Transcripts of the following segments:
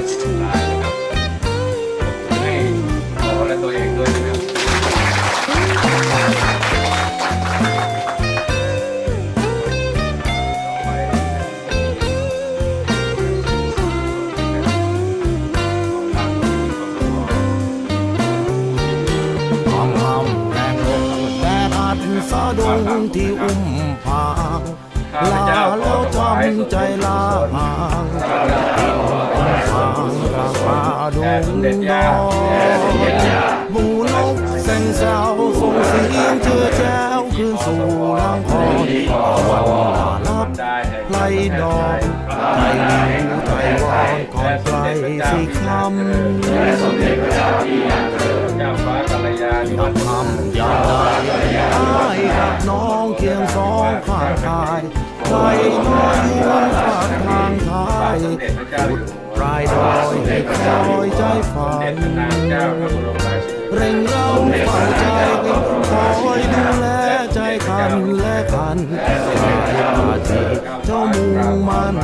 ให้ทุกคนนะครับอบให้เขาและตัวเองด้วยนะครับงลมแต่อาจาดงที่อุ้มพาลาแล้วจำใจลาหา เดงดอยาหมู่นกแสงเศร้าส่งเสียงเชื่อแจ้วคืนสู่ลางคอยวันรับไล่ดอกไทยลิวไทยวอนก่อนไกลสิคำเจ้าฟ้ากัลยาณิวัฒน์ทำยาได้อ้ายกับน้องเคียงสองข้างกายใครน้อยอยู่ฝากทางทายสมเด็จพ รายดอยให้คอยใจฝันพระนางเจ้าพระบรมราชินีเร่งเราฝ่ายใจคอยดูแลใจกันและกันสายตาจีเจ้ามุ่งมัน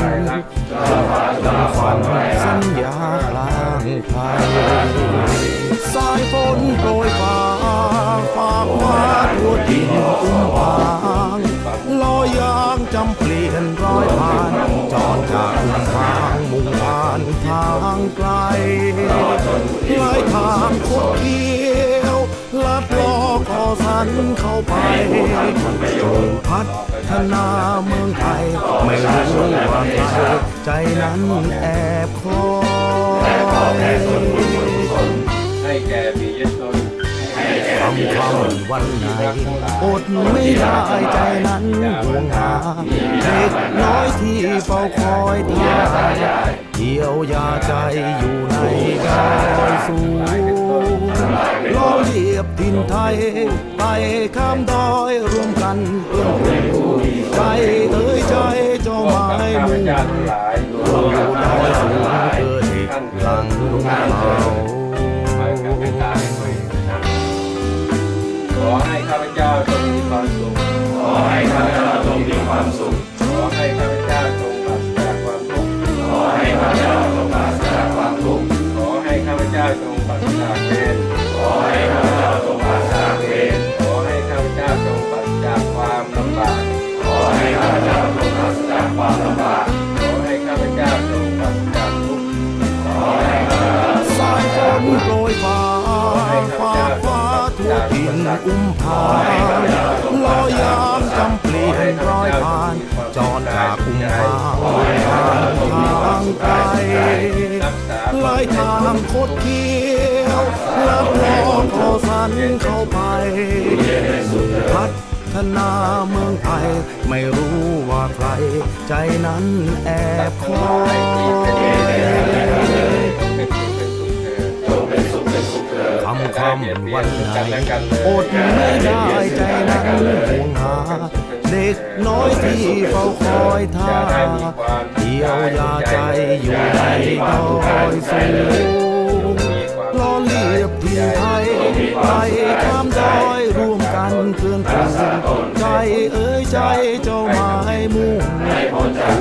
ดังฝันสัญญากลางไทย ฝันเข้าไปจงพัฒนาเมืองไทย ไม่รู้ว่าใครใจนั้นแอบคอยให้แก่ปิยชน คำคำวันไหนอดไม่ได้ใจนั้นห่วงหาเด็กน้อยที่เฝ้าคอยทายเยียวยาใจอยู่ในดอยสูงล้อเลียบถิ่นไทย ไปข้ามดอยรวมกันเพื่อนคู่ใจเอ้ยใจเจ้าไม้ข้าพมุ่งอยู่ดอยสูงเกิดเด็กหลังเขา ขอให้ข้าพเจ้า่อุ้มผางลอยยามจำเปลี่ยนร้อยผ่าน จอดจากอุ้มผางผ่านทางไกลลายทางโคดเคี้ยวลับลองขอสันเข้าไป พัฒนาเมืองไทย ไม่รู้ว่าใคร ใจนั้นแอบคอยำวันไหนอดไม่ได้ใจนั้นห่วงหา เด็กน้อยที่เฝ้าคอยท่าเยียวยาใจอยู่ในดอยสูงล้อเลียบถิ่นไทยไปข้ามดอยร่วมกันเพื่อนฝูงใจเอ้ยใจเจ้าไม้มุ่ง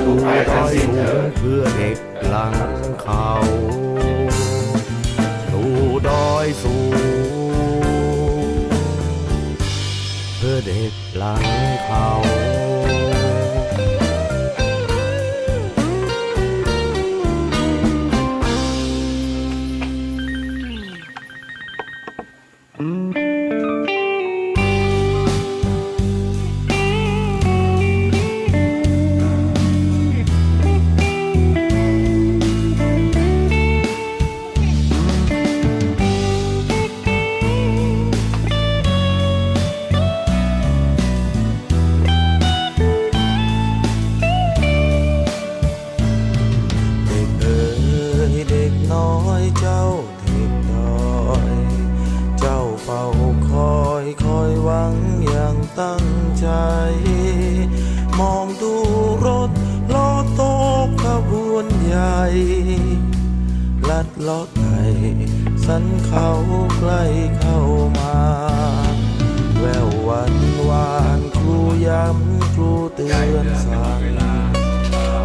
สู่ดอยสูงเพื่อเด็กหลังเขาสู่ดอยสูง ลังเขาอืม มองดูรถล้อโตกขบวนใหญ่ ลัดลาะไทยสันเขาใกล้เข้ามา แวววันวานครูย้ำครูเตือนสั่ง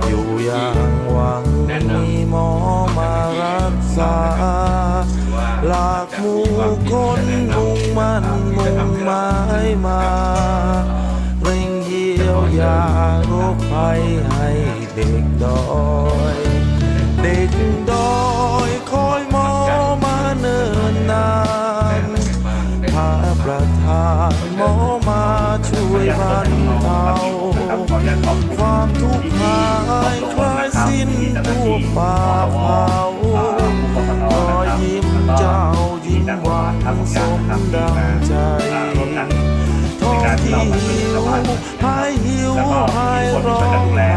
อยู่อย่างหวังมีหมอมารักษา หลากหมู่คนมุ่งมันมุ่งหมายมา ยาโรคภัยให้เด็กดอย เด็กดอยคอยหมอมาเนิ่นนานพาประธานหมอมาช่วยบรรความทุกข์หายคลายสิ้นทั่วป่าเผารอยยิ้มเจ้ายิ้มหวานสมดังใจท้องที่หิว หายหิวหายร้องหา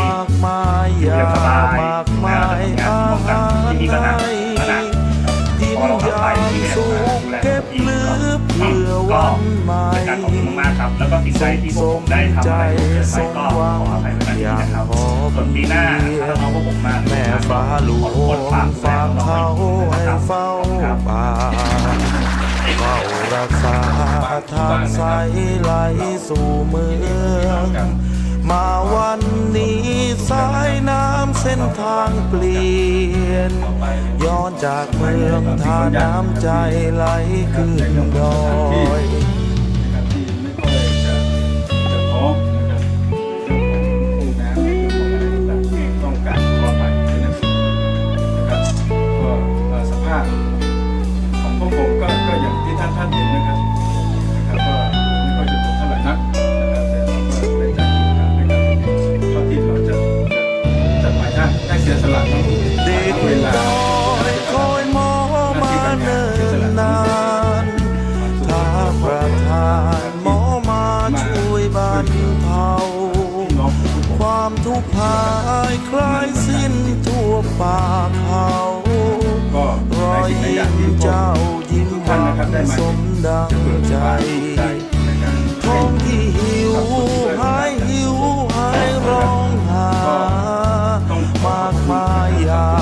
มากมายอยามากมายอาหารให้ดินยางสูงเก็บลือเพื่อวันใหม่เป็นการขอบคุณมากๆครับ แล้วก็สิ่งใดที่พวกผมได้ทำอะไรเกินไปก็ขออภัยไว้ณที่นี้นะครับส่วนปีหน้าถ้าน้องพวกผมมากแม่ฟ้าหลวงฝากเขาให้เฝ้าป่าเฝ้ารับ รักษาทางสายไหลสู่เมือง มาวันนี้สายน้ำเส้นทางเปลี่ยน ย้อนจากเมืองทาน้ำใจไหลขึ้นดอย ความทุกข์หายคลายสิ้นทั่วป่าเขาก็รอยในสิ่งหลายอยิ้ย่างมที่พวกเจ้ายิ้มทุกหท่านวานะครับได้นมาสมดังเกิดใจความภูมิใจในการท้องที่หิวหายหิวหายร้องหามากมายยามาก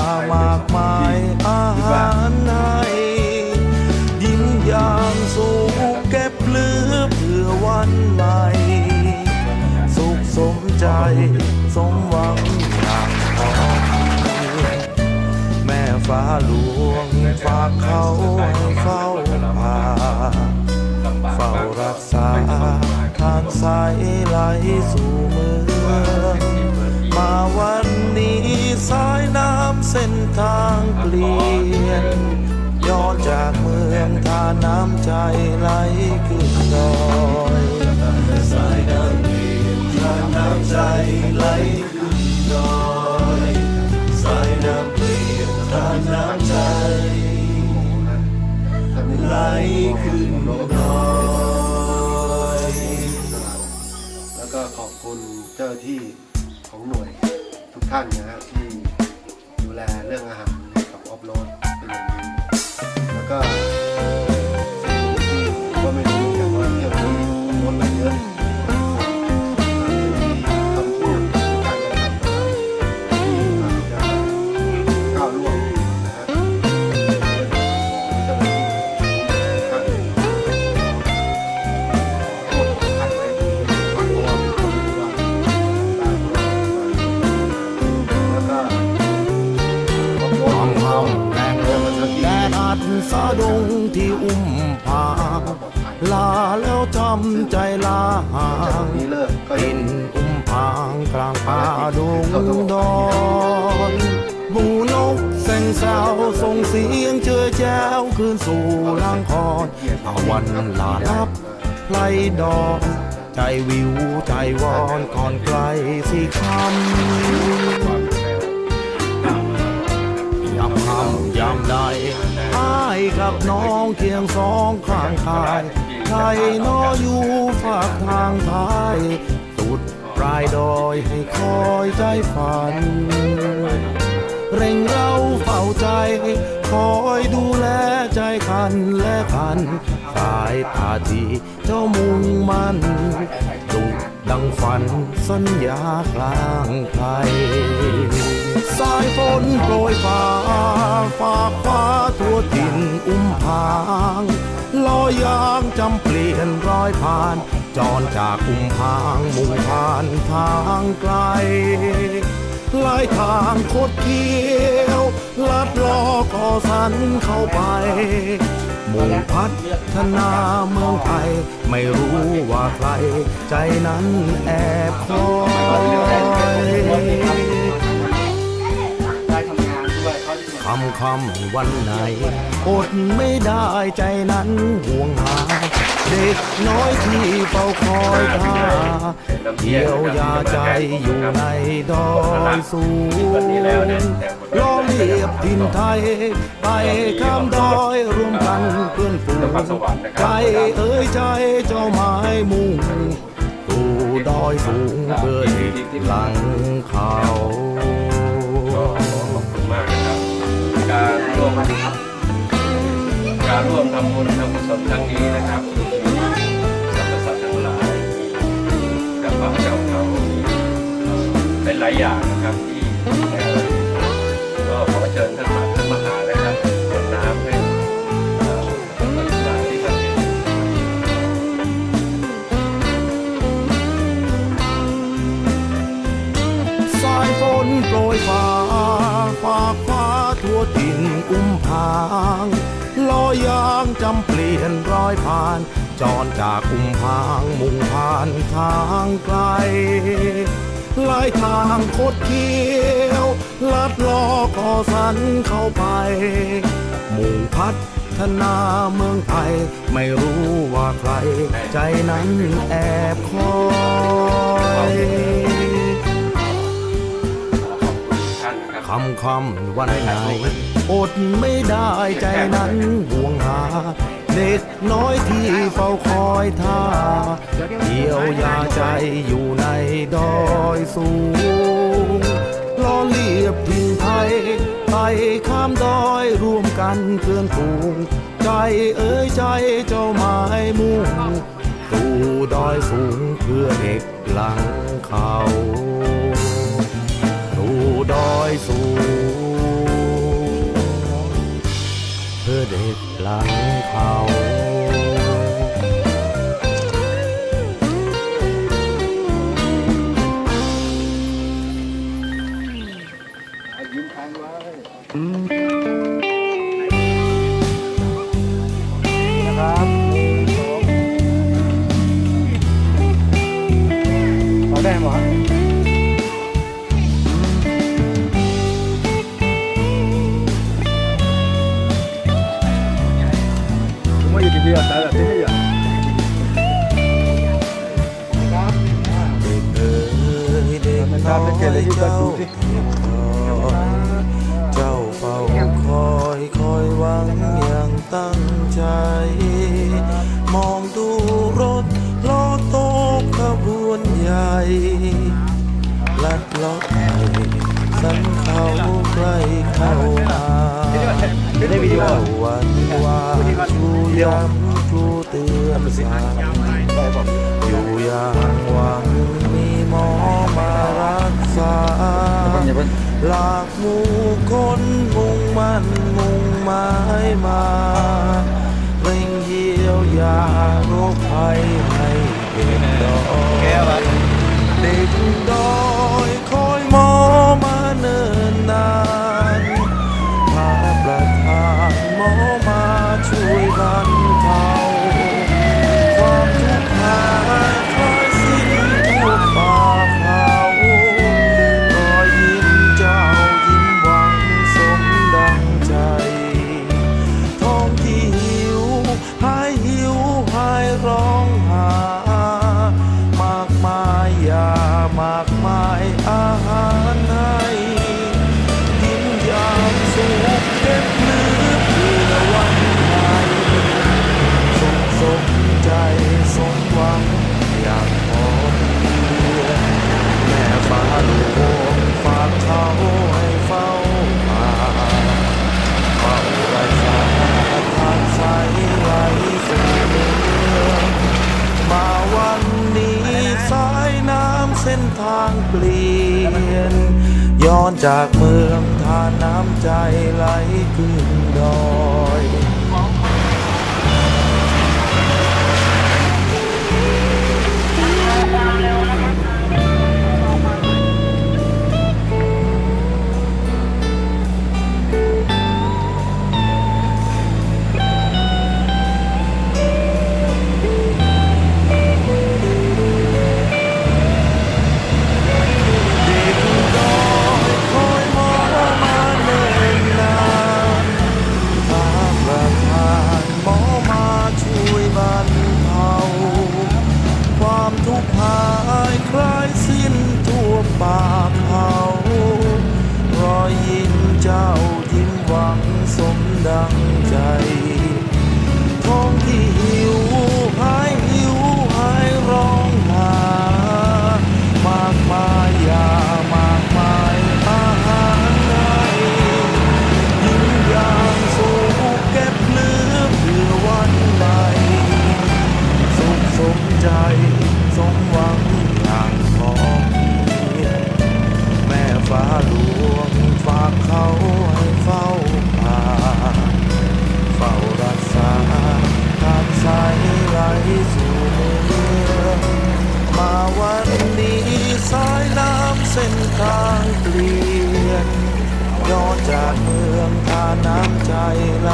หลวงฝากเขาให้เฝ้าป่าเฝ้ารักษาทางสายไหลสู่เมืองมาวันนี้สายน้ำเส้นทางเปลี่ยนย้อนจากเมืองทาน้ำใจไหลขึ้นดอยสายน้ำเปลี่ยนทาน้ำใจไหลขึ้นดอย ไหลขึ้นลอยแล้วก็ขอบคุณเจ้าหน้าที่ของหน่วยทุกท่านนะำใจลาหางนี้เลิกก็ปินอุ้มพางกลางป่าดงดอนหมูนกแสงสาวส่งเสียงเจือแจ้วคืนสู่ลังคอนตะวันลาลับไล่ดอกใจวิวใจวอนก่อนไกลสิคำยามค่ำยามใดอ้ายกับน้องเคียงสองข้างกาย ใครนออยู่ฝากทางทายสุดปลายดอยให้คอยใจฝัน เร่งเราเฝ้าใจ คอยดูแลใจกันและกันสายตาทีเจ้ามุ่งมันดุดังฝันสัญญากลางไทยสายฝนโปรยฟ้าฝากฟ้าทั่วถิ่นอุ้มพาง ลอยยางจำเปลี่ยนร้อยผ่านจรจากอุ้มพางมุ่งผ่านทางไกลลายทางโคดเคี้ยว ลัดล้อก่อสันเข้าไปมุ่งพัฒนาเมืองไทย ไม่รู้ว่าใคร ใจนั้นแอบคอย คำคำวันไหนอดไม่ได้ใจนั้นห่วงหา เด็กน้อยที่เฝ้าคอยท่าเยียวยาใจอยู่ในดอยสูงล้อเลียบดินไทย ไปข้ามดอยรวมกันเพื่อนฝูงใจเอ้ยใจเจ้าไม้มุ่งตู่ดอยสูงเพื่อหลังเขา ร่วมการร่วมทำบุญทำกุศลครั้งนี้นะครับสรรพสัตว์ทั้งหลายกับพระเจ้าเขาเป็นหลายอย่างนะครับานทางไกลลายทางคดเคี้ยว ลัดลอก่อสันเข้าไปมุ่งพัฒนาเมืองไทย ไม่รู้ว่าใคร ใจนั้นแอบคอยคำคำวันไหนอดไม่ได้ใจนั้นห่วงหา ด็กน้อยที่เฝ้าคอยท่าเยียวยาใจอยู่ในดอยสูงล้อเลียบทิ่งไทยไปข้ามดอยรวมกันเพื่อนฝูงใจเอ้ยใจเจ้าไม้มุ่งตู่ดอยสูงเพื่อเด็กหลังเขา ที่เดียวแต่ละที่นี่อะเด็กเอ๋ยเด็กน้อยเจ้าเด็กน้อยเจ้าเฝ้าคอยคอยหวังอย่างตั้งใจ มองดูรถล้อโตกขบวนใหญ่ลัดเลาะไปสันเขาใกล้เข้ามาได้วิดีโอวันว่าชูย้ำชูเตือนสั่งอยู่อย่างหวังมีหมอมารักษาหลากหมู่คน มุ่งมั่นมุ่งหมายมาเร่งเยียวยาโรคภัยให้เป็ ช่ จากเมืองทานน้ำใจไหลขึ้น จากเมืองทานน้ำใจไหล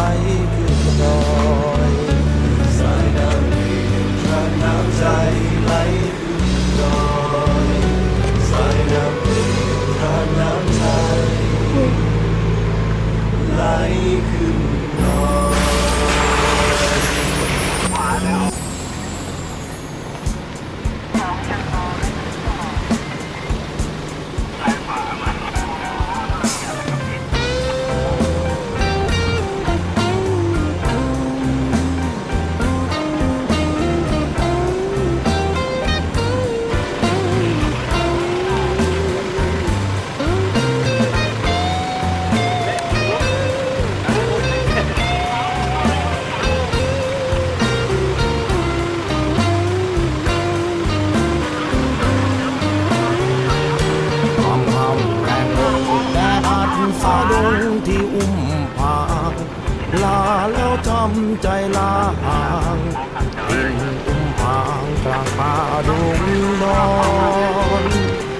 ป่าดงดอน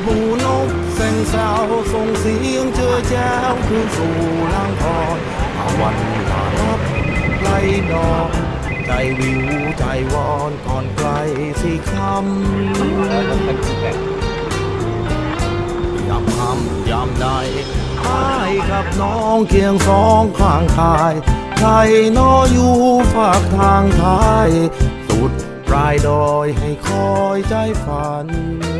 หมูนกเส้นเศร้าส่งเสียงเจอแจ้วคืนสู่ลางคอนอาวันลารับไกลดอกใจวิวใจวอนก่อนไกลสิคำยามค่ำยามใดอายกับน้องเคียงสองข้างกายใครนออยู่ฝากทางทาย สุดปลายดอยให้คอยใจฝัน